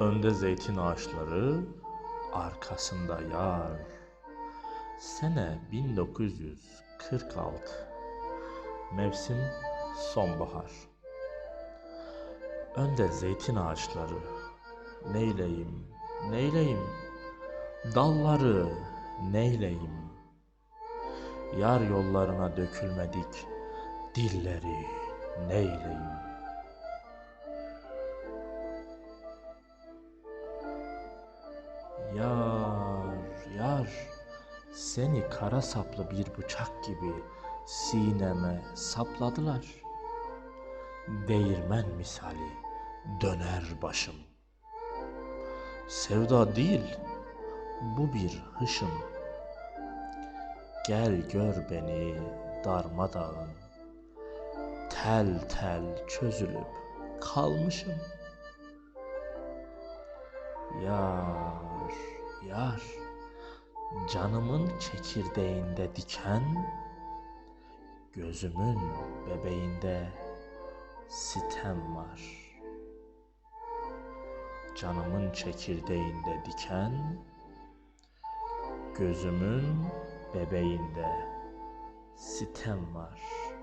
Önde zeytin ağaçları, arkasında yar. Sene 1946. Mevsim sonbahar. Önde zeytin ağaçları. Neyleyim, neyleyim? Dalları neyleyim? Yar yollarına dökülmedik dilleri neyleyim? Yar, seni kara saplı bir bıçak gibi sineme sapladılar. Değirmen misali döner başım. Sevda değil, bu bir hışım. Gel gör beni darmadağın, tel tel çözülüp kalmışım. Yar, yar, canımın çekirdeğinde diken, gözümün bebeğinde sitem var. Canımın çekirdeğinde diken, gözümün bebeğinde sitem var.''